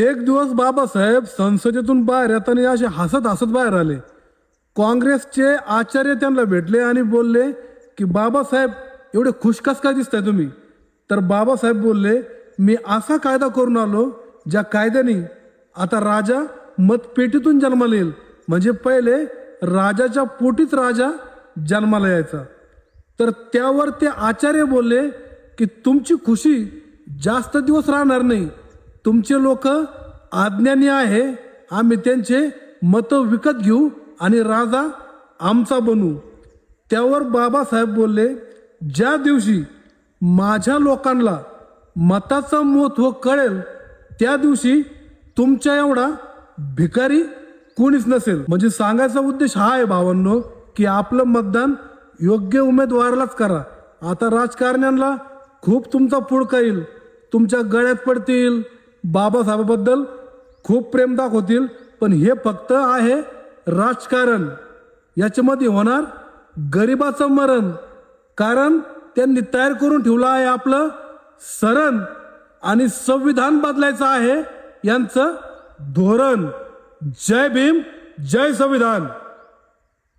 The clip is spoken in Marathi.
एक दिवस बाबासाहेब संसदेतून बाहेर येताना असे हसत हसत बाहेर आले. काँग्रेसचे आचार्य त्यांना भेटले आणि बोलले की बाबासाहेब एवढे खुशकस काय दिसताय तुम्ही? तर बाबासाहेब बोलले मी असा कायदा करून आलो ज्या कायद्याने आता राजा मतपेटीतून जन्माला येईल. म्हणजे पहिले राजाच्या पोटीच राजा जन्माला यायचा. तर त्यावर ते आचार्य बोलले की तुमची खुशी जास्त दिवस राहणार नाही. तुमचे लोक आज्ञानी आहे आम्ही त्यांचे मतं विकत घेऊ आणि राजा आमचा बनू. त्यावर बाबासाहेब बोलले ज्या दिवशी माझ्या लोकांना मताचं महत्त्व कळेल त्या दिवशी तुमच्या एवढा भिकारी कोणीच नसेल. म्हणजे सांगायचा उद्देश हा आहे भावांनो की आपलं मतदान योग्य उमेदवारालाच करा. आता राजकारण्यांना खूप तुमचा पुळका येईल तुमच्या गळ्यात पडतील बाबासाहेबाबद्दल खूप प्रेम दाखवतील पण हे फक्त आहे राजकारण. याच्यामध्ये होणार गरिबाचं मरण. कारण त्यांनी तयार करून ठेवलं आहे आपलं सरण आणि संविधान बदलायचं आहे यांचं धोरण. जय भीम जय संविधान.